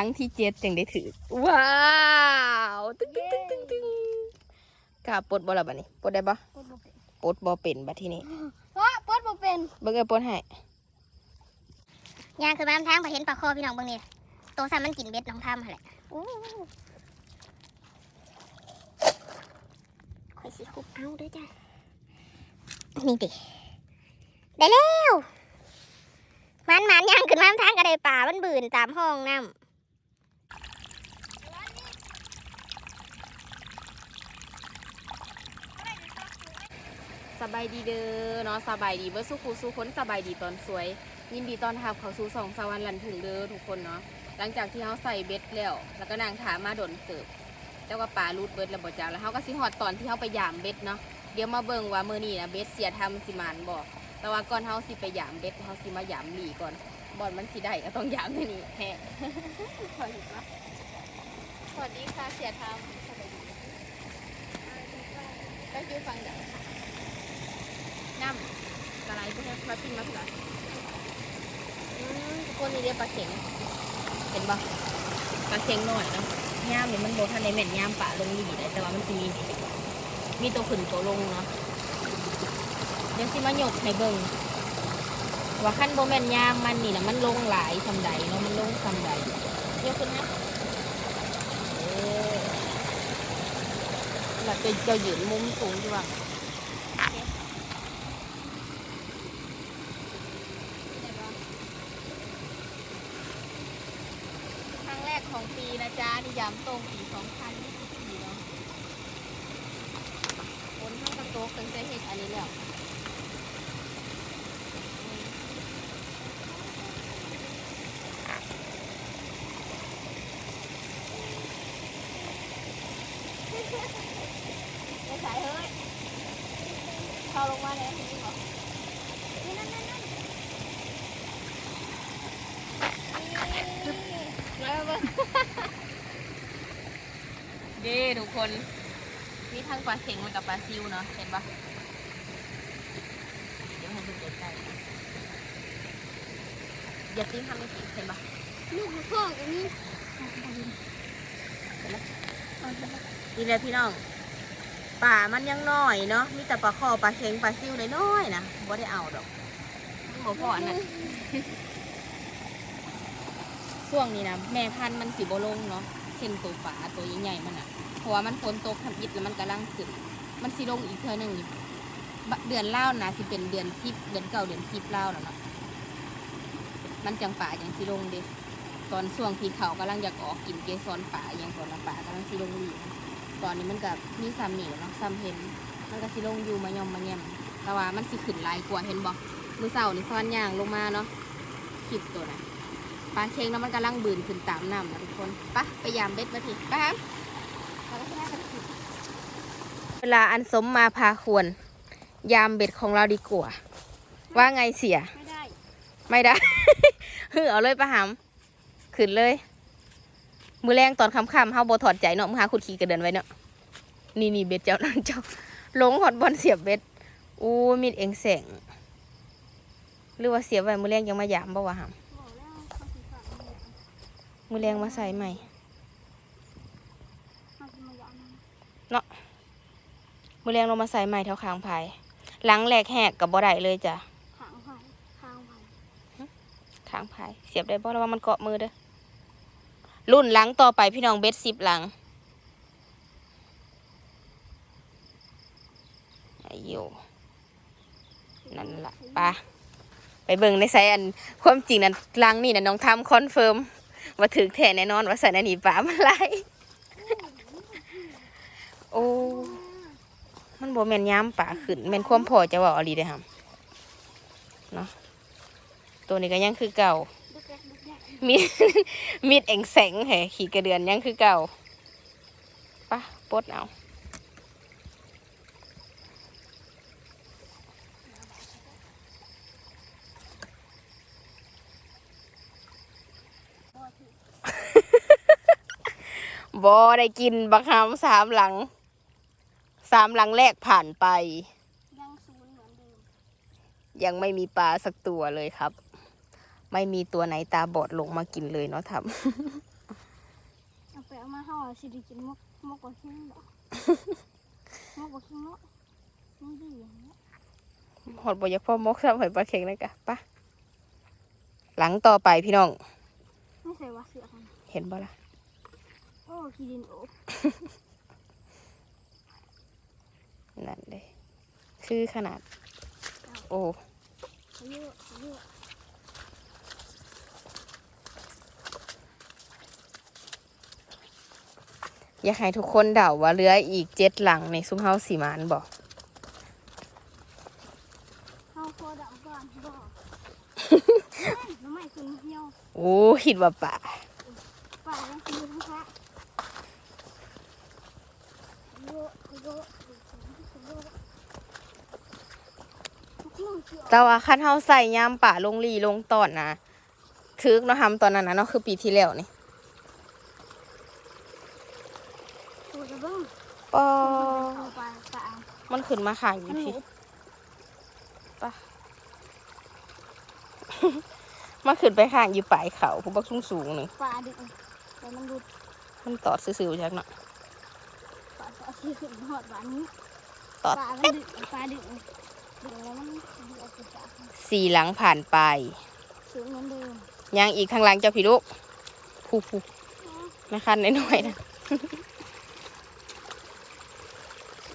รั้งที่เจ็ดจึงได้ถือ ว้าวตึ้งตึ้งตึ้งตึ้งตึ้งกล้าปลดบ่ละบัดนี้ปลดได้บ่ปดบ่เป็นปลดบ่เป็นบัดที่นี่เพราะปดบ่เป็นเบิ่งเอ้ยปลดให้ย่างคือบ้านทางไปเห็นปลาคอพี่น้องเบิ่งนี่โตซ้ำมันกินเบ็ดน้องทำหั่นแหละอู้ข่อยสิคุบเอาเด้วยจ้ะนี่ดิได้แล้วมันมันย่างขึ้นมาทางกระไดป่ามันบืนตามห้องน้ำ สบายดีเด้อเนาะสบายดีเบิ่สู้ครูสู้คนสบายดีตอนสวย ยินดีตอนทับเขาสู่สองสวรรค์หลันถึงเด้อทุกคนเนาะหลังจากที่เขาใส่เบ็ดแล้วแล้วก็นางถามมาดนเติบเจ้าก็ปลารูดเบิดแล้วบ่จ้าแล้วเขาก็สิฮอดตอนที่เขาไปยามเบ็ดเนาะเดี๋ยวมาเบิ่งว่ามือนี้นะเบ็ดเสียทำสิมานบ่แต่ว่าก่อนเขาสิไปยามเบ็ดเขาสิมายามหลีก่อนบอลมันสิได้ก็ต้องยามที่นี่แฮะพออยู่ปะสวัสดีค่ะเสียทำสวัสดีก็คือฟังเดี๋ยว น้ำกระไรพวกนี้มาปิ้งมาเผื่ออืมทุกคนนี่เรียกปลาเข็ง เห็นปะปลาเค็งหน่อยเนาะย่ามเนี่ยมันโบทันในแม่นย่ามป่าลงดีเลยแต่ว่ามันจะมี มีตัวขึ้นตัวลงเนาะเดี๋ยวสิมาหยกให้เบิ่งว่าขั้นโบแม่นย่ามมันนี่นะมันลงหลายสำใดเนาะมันลงสำใดยกขึ้นนะเออแล้วจะจะยืนมุมสูงดีกว่าครั้งแรกของปีนะจ๊ะนี่ยามตรงปีสองพันยี่สิบสี่เนาะฝนทั้งกระโตกะตั้งแต่เหตุอันนี้แล้ว ไม่ใส่เฮ้ยเข้าลงมาเลยทีนี้เหรอนี่นั่นนั่นนั่นแล้วเบิ้ง เด้ทุกคน มีทั้งปลาเข็งมันกับปลาซิวเนาะ เห็นปะเดี๋ยวให้ดูใกล้ๆนะอย่าติ้งทำไม่ติดเห็นปะลูกพ่อกับนี่นี่เลยพี่น้องป่ามันยังน้อยเนาะ มีแต่ปลาคอปลาเค็งปลาซิวน้อยๆนะบ่ได้เอาดอกมันบ่พออันนั้นช่วงนี้นะแม่พันธุ์มันสีบลงเนาะ เส้นตัวฝาตัวใหญ่ๆมันอะเพราะว่ามันฝนตกทำอิดแล้วมันกำลังขึ้น มันสีลงอีกเท่านึงนี่บเดือนเล่านะสิเป็นเดือนสิบเดือนเก่าเดือนสิบเล่าแล้วเนาะมันจังป่าอย่างสีลงเดิตอนช่วงที่เขากำลังอยากออกกินเกสรป่าอย่างตอนละป่ากำลังสีลงดีนะตอนนี้มันกับมีซ้ำเหนียวเนาะซ้ำเห็นมันก็สิลงอยู่มายอมมาแยมแต่ว่ามันสิขึ้นลายกว่าเห็นบ่มือเสาร์นี่ซ้อนย่างลงมาเนาะคลิปตัวน่ะ ปลาเค็งแล้วมันกำลังบืนขึ้นตามน้ำนะทุกคนไปะไปยามเบ็ดมาทีไปครับเวลาอันสมมาพาควร ยามเบ็ดของเราดีกว่า ว่าไงเสีย ไม่ได้ ไม่ได้ฮือเอาเลยปะหำขึ้นเลย มือแรงตอนค่ำๆเฮาบ่ถอดใจเนาะมือหาขุดขี่กระเดินไว้เนาะนี่นี่เบ็ดเจ้านั่นเจ้าลงหอดบอลเสียบเบ็ดอู้มีดเองแสงหรือว่าเสียบไว้มือแรงยังมายามบ่วะหำ บอกแล้วเขาสิฝากมาเนี่ย มือแรงมาใส่ใหม่เขาสิมายามมือแรงลงมาใส่ใหม่แถวคางพายหลังแหลกแหกกับบ่ได้เลยจ้ะขางไผ่ข้างไผ่คางพายเสียบได้บ่แล้วว่ามันเกาะมือเด้อรุ่นหลังต่อไปพี่น้องเบ็ดสิบหลังไอ้โยนั่นล่ะปะไปเบิ่งในไซอันความจริงนั้นหลังนี่นะน้องทำคอนเฟิร์ม ว่าถึกแท้แน่นอนว่าใส่นันนี่ป่ามาไรโอ้มันบ่แม่นย้ำป่าขึ้นแม่นความพอจะว่าอรีเด้ครับเนาะตัวนี้ก็ยังคือเก่าดึกแรกดึกแรกมีมีดเองแสงแห่ขี่กระเดือนยังคือเก่าปะปดเอา บอได้กินบักฮามสามหลัง สามหลังแรกผ่านไป ยังศูนย์เหมือนเดิมยังไม่มีปลาสักตัวเลยครับ ไม่มีตัวไหนตาบอดลงมากินเลยเนาะทำเอามาห่อสิได้กินมกมกบ่คิงบ่มกบ่คิงเนาะนี่ดีอย่างเงี้ยหอดบ่อยากพ่อมกซ้ำหอยปลาเข็งเลยกะปะหลังต่อไปพี่น้อง ไม่ใส่ว่าเสือกัน เห็นบ่ล่ะโอ้ ขี้ดินโอ้นั่นเลยคือขนาด โอ้อายุอายุอยากให้ทุกคนเดาว่าเรืออีกเจ็ดหลังในซุ้มเฮาสีมานบอกเข้าโคดำก่อนบ่น้ำไม่ขึ้นเหี่ยวโอ้คิดว่าป่าป่ายังกินอยู่ทั้งพระอายุอายุอายุทุกคนเกี่ยว แต่ว่าคันเฮาใส่ยามป่าลงลีลงตอนนะถึกเนาะทำตอนนั้นนะเนาะคือปีที่แล้วนี่โอ้ยเบิ้งปอเข้าไปป่ามันขึ้นมาข้างอมัยู่นหพี่มูปะมันขึ้นไปข้างอยู่ปลายเขาผู้บักสูงสูงๆหนึ่งป่าดึกแต่มันดูมันตอดซื่อๆจากเนาะ ป่าป่าที่ขึ้นหอดหวานนี้ตอดป่ามันดึกป่าดึกดึกแล้วมันดึกออกจากป่าสี่หลังผ่านไป สูงเหมือนเดิมยังอีกข้างหลังเจ้าพี่ลูกผู้ผู้ไม่คันน้อยๆนะ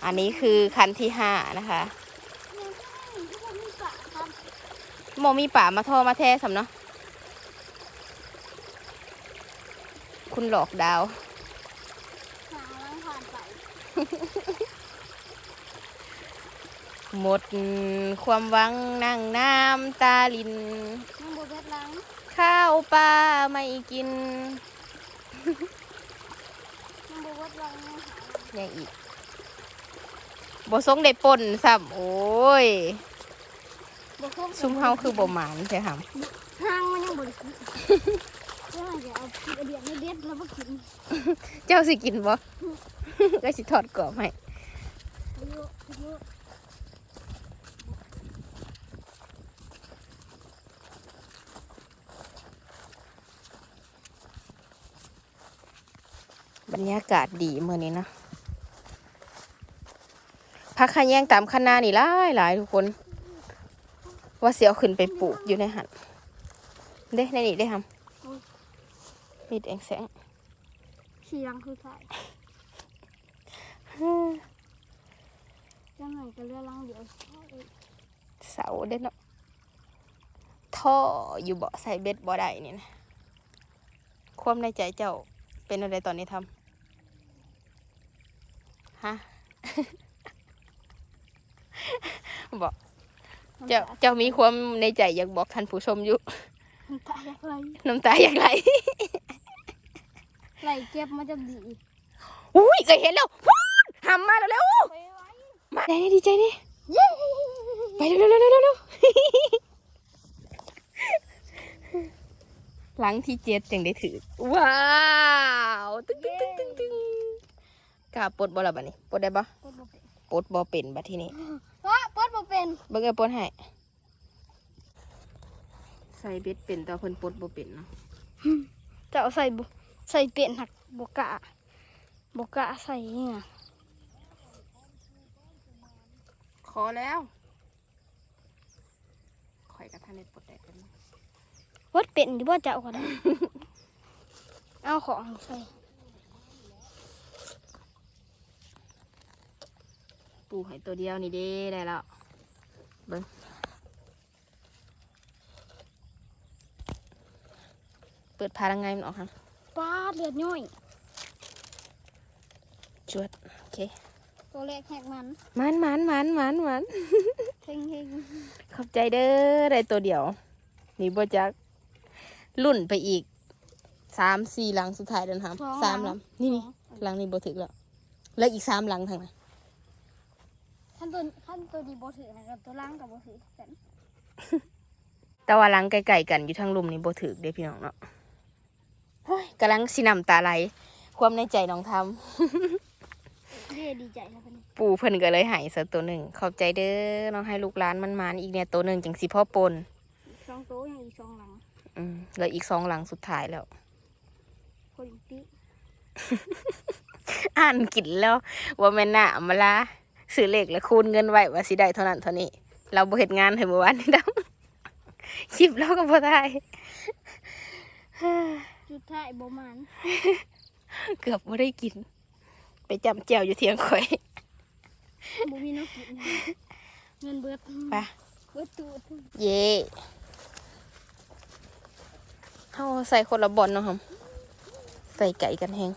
อันนี้คือคันที่ห้านะคะที่ผมมีป่าครับโมมีป่ามาทอมาแท้สำเนาะคุณหลอกดาว หาล้างผ่านไป หมดความหวังนั่งน้ำตาลินมันบวเบ็ดล้างข้าวปลาไม่กินมันบวเบ็ดล้างเนี่ยหายังอีกบ่ทรงได้ป่นซ้ำโอ้ยบวครบซุ่มเฮาคือบ่หมานใช่หห้างมันยังบริสุทธิ์เดี๋ยวจะเอาขี้กระเดียดไม่เด็ดแล้วก็กินำเจ้าสิกินบ่ ก็สิทอดกรอบให้ อายุอายุ บรรยากาศดีเมื่อนี้นะพักขะแยงตามคันนานี่หลายหลายทุกคน ว่าเสียวขึ้นไปปลูกอยู่ในหันเด้ในนี่ได้ทำมีดแองแสงขี่รังคือถ่ายจังหวะก็เรือรังเดียวเสาเด้เนาะท่ออยู่บ่ใส่เบ็ดบ่ได้นี่นะความในใจเจ้าเป็นอะไรตอนนี้ทำ ฮะบอกเจ้าเจ้ามีความในใจอยากบอกท่านผู้ชมอยู่มันตายอะไรน้ำตาอยากไหลไหลเก็บมาจะดีอุ้ยเคยเห็นแล้ววู้ดหำมาแล้วเร็วไปไว้มาได้ดีใจนี่เย้ไปเร็วเร็วเร็วเร็วเร็วหลังที่เจ็ดจังได้ถือว้าวตึ้งตึ้งตึ้งตึ้งตึ้ง กล้าปลดบ่ละบัดนี้ปลดได้บ่ปดบ่เป็นปลดบ่เป็นบัดทีนี้เพราะปดบ่เป็นเบิ่งเอ้ยปลดให้ใส่เบ็ดเป็นแต่เพิ่นปลดบ่เป็นเนาะจะเอาใส่บุใส่เป็นหักบกะบกะใส่เนี่ยขอแล้วข่อยกับท่านได้ปลดได้เป็นวัดเป็นหรือว่าจะเอาก่อนเอาของใส่ ปูให้ตัวเดียวนี่เด้ได้แล้วเบิ่งเปิดพาลังไงมันออกครับปลาเลือดย่อยจวดโอเคตัวแรกแหกมันมันมันมันมันมันเฮงเฮงขอบใจเด้อได้ตัวเดียว นี่บ่จักรุ่นไปอีกสามสี่หลังสุดท้ายเดินทางสามหลังนี่นี่หลังนี้บ่ถึกแล้วแล้วอีกสามหลังทางนั้น ขั้นตัวขั้นตัวดีโบถือนะครับตัวล่างกับโบถือกันแต่ว่าหลังไกลๆกันอยู่ทางลุมนี่บ่ถึกเด้พี่น้องเนาะโอ้ยกำลังสิน้ำตาไหลความในใจน้องทำเย่ดีใจนะเป็นปู่เพิ่นก็เลยใหายซะตัวหนึ่งขอบใจเด้อน้องให้ลูกหลานมันมานๆอีกเนี่ยตัวหนึ่งจังสิพ่อปนสองตัวยังอีกสองหลังอืมแล้วอีกสองหลังสุดท้ายแล้ว คนอีกติอ่านกินแล้วว่าแม่นหน้ามาละ ซื้อเลขแล้วคูณเงินไว้ว่าสิได้เท่านั้นเท่านี้ เราบ่เฮ็ดงานให้เมื่อวานนี้ดำคลิปเราก็บ่ได้จุดท้ายบ่มัน เกือบบ่ได้กิน ไปจำแจวอยู่เทียงข่อยบ่มีน้ำกินเงินเบิดไปเบิดตูดเย่เฮาใส่คนละบอลเนาะครับใส่ไก่กันแฮง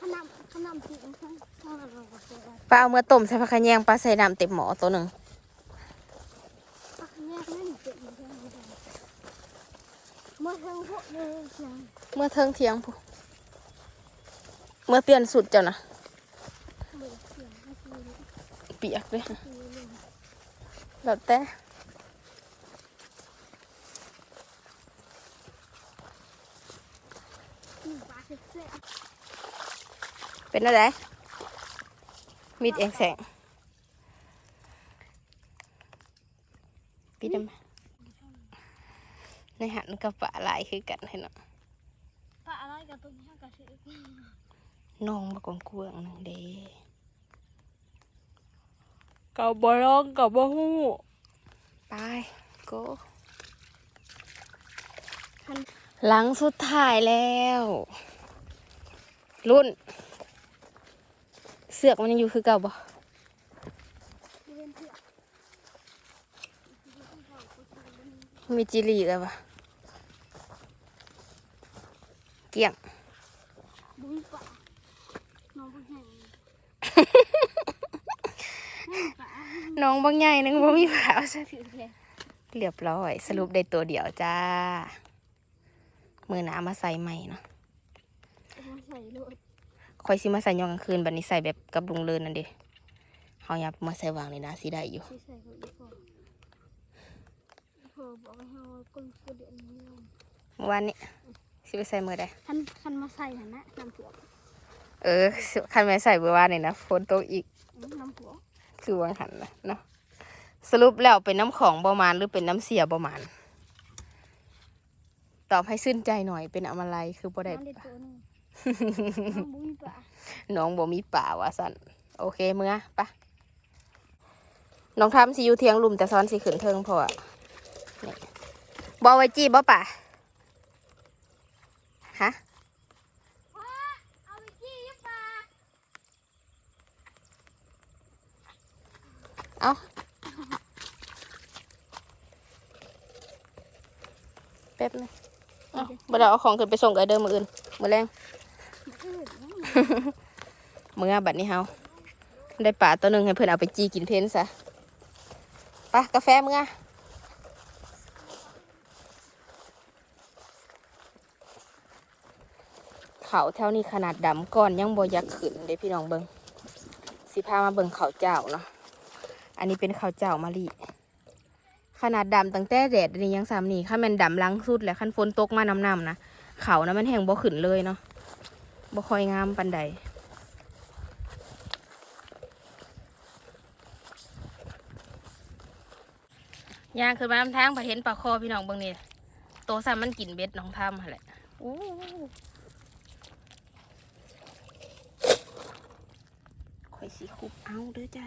ขนมขนมสิข้างข้า งเราเอาเมื่อต้มใส่ผักขะแยงปลาใส่น้ำเต็มหม้อตัวหนึ่งเจ็บอเท่าไหร่เมื่อทางพวกเลยงเมื่อเทิงเทียงพูเมื่อเปลี่ยนสุดเจ้านะเบิดเสียงก็คือเปียกเลยเลยแล้วแต่เป็นอะไร มีดเองแสงปีดำในหันกับปลาหลายคือกันให้เนาะปลาอะไรกับตัวนี้กับชื่อน้องมากวงกวงๆนึงเด้กับบอลองกับบอฮู้ไปโกหลังสุดท้ายแล้ว รุ่น เสือกมันยังอยู่คือเก่าบ่เรียนเพื่อมีจิรีแล้วปะเกี่ยงบุ้งปลาน้องบุ้งแห้งปลาน้องบางใหญ่นึงบ่มีผาวซะถือเลยเรียบร้อย สรุปได้ตัวเดียวจ้า มือหนามาใส่ใหม่เนาะเอามาใส่โลด คอยสิมาใส่ยองกลางคืนบัดนี้ใส่แบบกับลุงเลินนั่นเดิเฮายับมาใส่วางเลยนะสิได้อยู่ที่ใส่ของอีพออีพอบอกให้เอาก้นกระเด็นนี่ลงเมื่อวานนี้สิไปใส่มือได้คันคันมาใส่หันนะน้ำผัวเออสิคันแม่ใส่เมื่อวานนี่นะฝนตกอีกอื้อน้ำผัวคือวางหันนะเนาะสรุปแล้วเป็นน้ำของประมาณหรือเป็นน้ำเสียประมาณตอบให้สิ้นใจหน่อยเป็นอะไรคือบ่ได้ น้ำเด็ดตัวหนึงน้ำบุ้งปลาน้องบ่มีป่าว่าสันโอเคเมื่อปะน้องทำสิอยู่เทียงลุมแต่ซ้อนสิขึ้นเทิงเพราะว่านี่บอไว้จีบ่ป่ะฮะเอาไปจี้ยุปลาเอาแป๊บนึงเอาบ่ได้เอาของขึ้นไปส่งกับไอ้เดิมมืออื่นมือแรงอืดนะ เมื่อบัดนี้เฮาได้ป่าตัวหนึ่งให้เพื่อนเอาไปจีกินเพนซะปะกาแฟเมื่อเขาแถวนี้ขนาดดำก้อนยังบ่อยักขึ้นเด้พี่น้องเบิงสิพามาเบิงเขาเจ้าเนาะอันนี้เป็นเขาเจ้ามะลิขนาดดำตั้งแต่แดดนี่ยังสามนี่ข้ามันดำล้างสุดแล้วคันฝนตกมาน้ำๆนะเขานะมันแห้งบ่ขึ้นเลยเนาะ บ่ค่อยงามปันใดย่างขึ้นมาน้ำทางพอเห็นปลาคอพี่น้องเบิ่งนี่โตซ้ำมันกินเบ็ดน้องทำหั่นแหละอู้ข่อยสิคุบเอาเด้อจ้า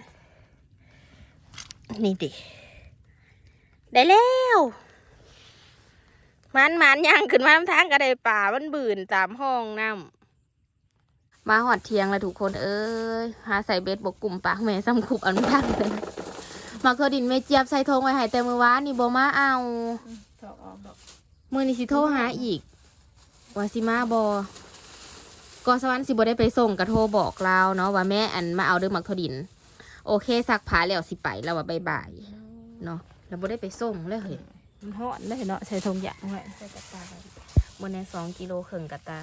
นี่ดิได้แล้วมันมันย่างขึ้นมาน้ำทางก็ได้ป่ามันบืนตามห้องน้ำ มาหอดเทียงแล้วทุกคนเอ้ยหาใส่เบ็ดบกกลุ่มปากแม่ซ้ำคุบเอันทางเลยมักเธอดินเมเจียบใส่ธงไว้ให้แต่มือวานนี่บ่มาเอาถอกออกดอกมือนี่สิโทรหาอีกว่าสิมาบอก็สวรรค์สิบ่ได้ไปส่งกระโทรบอกเราเนาะว่าแม่อันมาเอาเด้อมักเธอดิน โอเคซักผ้าแล้วสิไปแล้วว่าบายบายเนาะแล้วบ่ได้ไปส่งเลยเฮ้ยมันห่อนได้เนาะใส่ทงยางไว้ใส่กระตาไว้บนในสองกิโลครึ่งกะตา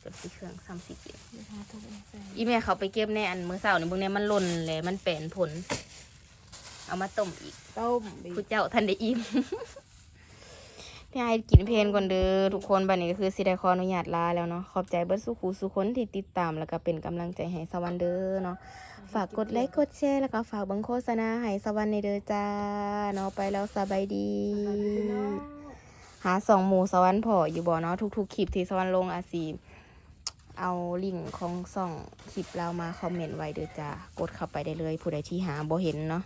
เฮ้ยจดที่เครื่องสามสิบกิโลเดี๋ยวหาทงใส่อีแม่เขาไปเก็บในอันมื้อเช้านี่เบิ่งแน่มันหล่นเลยมันแปลนผล เอามาต้มอีกต้มบีผู้เจ้าทันได้อิ่ม พี่ไอ้กินเพลนก่อนเด้อทุกคนบัดนี้ก็คือสิได้ขออนุญาตลาแล้วเนาะขอบใจเบิดสุขูสุคนที่ติดตามแล้วก็เป็นกำลังใจให้สวรรค์เด้อเนาะฝากกดไลค์กดแชร์แล้วก็ฝากเบังโฆษณาให้สวรรค์ในเด้อจ้าเนาะไปแล้วสบายดี หาสองหมูสวรรค์พออยู่บ่เนาะทุกๆคลิปที่สวรรค์ลงอาจสี เอาลิงก์ของซ่องคลิปเรามาคอมเมนต์ไว้เด้อจ้ากดเข้าไปได้เลยผู้ใดที่หาบ่เห็นเนาะ